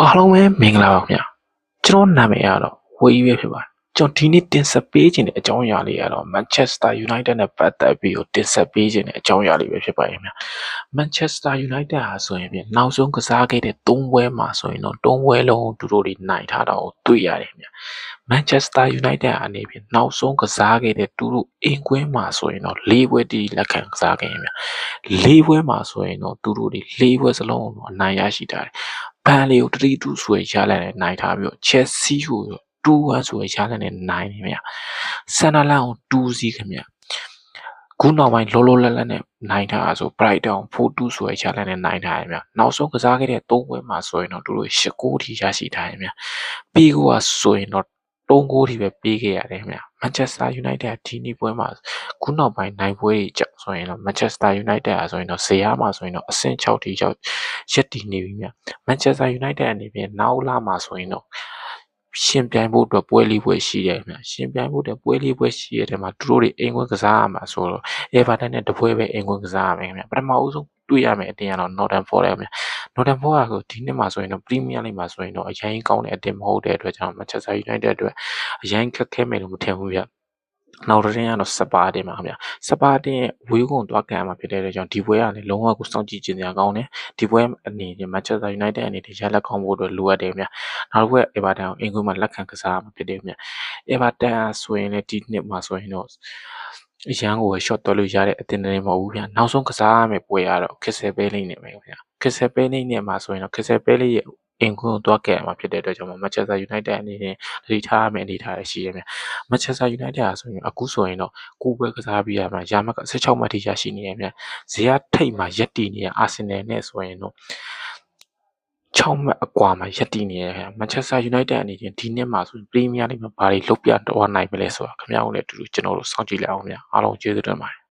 အားလုံးပဲမင်္ဂလာပါခင်ဗျာကျွန်တော်နာမည်ကတော့ဝေးပဲဖြစ်ပါတယ်ကျွန်တော်ဒီနေ့တင်ဆက်ပေးခြင်းတဲ့အကြောင်းအရာလေးကတော့ Manchester United နဲ့ပတ်သက်ပြီးတော့တင်ဆက်ပေးခြင်းတဲ့အကြောင်းအရာလေးပဲဖြစ်ပါတယ်ခင်ဗျာ Manchester United ဟာဆိုရင်ပြင်နောက်ဆုံးကစားခဲ့တဲ့၃ပွဲမှာဆိုရင်တော့၃ပွဲလုံးသူတို့တွေနိုင်ထားတာကိုတွေ့ရတယ်ခင်ဗျာ Manchester United အနေဖြင့်နောက်ဆုံးကစားခဲ့တဲ့သူတို့အင်ကွင်းမှာဆိုရင်တော့၄ပွဲတီးလက်ခံကစားခဲ့ရင်ဗျာ၄ပွဲမှာဆိုရင်တော့သူတို့တွေ၄ပွဲစလုံးကိုအနိုင်ရရှိထားတယ် ဘန်လီကို3 2ဆိုရရလာနဲ့နိုင်ထားပြီးတော့ Chelsea ကို2-1ဆိုရရလာနဲ့နိုင်နေဗျာဆန်နာလန်ကို2စီးခင်ဗျာခုနောက်ပိုင်းလောလောလတ်လတ်နဲ့နိုင်ထားတာဆို Brighton 4-2ဆိုရရလာနဲ့နိုင်ထားရဗျာနောက်ဆုံးကစားခဲ့တဲ့၃ပွဲမှာဆိုရင်တော့သူတို့၈ဂိုးထိရရှိထားရဗျာပြီးကဆိုရင်တော့တုံးကိုထိပဲပေးခဲ့ရတယ်ခင်ဗျာ Manchester United ဒီနေ့ပွဲမှာခုနောက်ပိုင်းနိုင်ပွဲတွေကြောင့် ဆိုရင်တော့ Manchester United อ่ะဆိုရင်တော့ဇေယျမှာဆိုရင်တော့အဆင့်6ထိရောက်ရက်တည်နေပြီမြတ် Manchester United အနေဖြင့်နောက်လာမှာဆိုရင်တော့ရှင်ပြိုင်ဖို့အတွက်ပွဲလေးပွဲရှိတယ်ခင်ဗျရှင်ပြိုင်ဖို့အတွက်ပွဲလေးပွဲရှိရတဲ့မှာသူတို့တွေအိမ်ခွင်းကစားရမှာဆိုတော့ Everton နဲ့တပွဲပဲအိမ်ခွင်းကစားရမယ်ခင်ဗျပထမဦးဆုံးတွေ့ရမယ်အတင်းကတော့ Northern Forest ခင်ဗျ Northern Forest ကိုဒီနှစ်မှာဆိုရင်တော့ Premier League မှာဆိုရင်တော့အရင်ကောင်းတဲ့အတင်းမဟုတ်တဲ့အတွက်ကြောင့် Manchester United အတွက်အရင်ခက်ခဲမယ်လို့မထင်ဘူးဗျ နောက်တစ်တင်းကတော့စပါတင်ပါခင်ဗျစပါတင်ရဲ့ဝေးကွန်သွားကန်မှာဖြစ်တဲ့အတွက်ကြောင့်ဒီပွဲကလည်းလုံးဝကိုစောင့်ကြည့်ခြင်းစရာကောင်းတယ်ဒီပွဲအနေနဲ့ Manchester United အနေနဲ့ရလက်ကောင်းဖို့အတွက်လိုအပ်တယ်ခင်ဗျနောက်တစ်ခုက Everton ကိုအင်ကွင်းမှာလက်ခံကစားမှာဖြစ်တယ်ခင်ဗျ Everton ဆိုရင်လည်းဒီနှစ်မှာဆိုရင်တော့အရန်ကို shot တော်လို့ရတဲ့အတင်းတွေမဟုတ်ဘူးဗျနောက်ဆုံးကစားရမယ့်ပွဲကတော့ခက်ဆယ်ပဲလိမ့်နေမယ်ခင်ဗျခက်ဆယ်ပဲလိမ့်နေမှာဆိုရင်တော့ခက်ဆယ်ပဲလိရဲ့ အင်ကွန်းကိုတွားခဲ့ရမှာဖြစ်တဲ့အတွက်ကြောင့် Manchester United အနေနဲ့သတိထားရမယ့်အနေအထားရှိရမယ်။ Manchester United ဟာဆိုရင်အခုဆိုရင်တော့ကိုယ်ပွဲကစားပြီးရမှာရာမက16မှတ်ထိရရှိနေရမြန်။ဇေယျထိတ်မှာရက်တည်နေတဲ့ Arsenal နဲ့ဆိုရင်တော့6မှတ်အကွာမှာရက်တည်နေရခင် Manchester United အနေနဲ့ဒီနှစ်မှာဆိုရင် Premier League မှာဘာတွေလုပ်ပြတော့နိုင်မလဲဆိုတာခင်ဗျားတို့လည်းအတူတူကျွန်တော်တို့စောင့်ကြည့်လိုက်အောင်ဗျာအားလုံးကျေးဇူးတင်ပါတယ်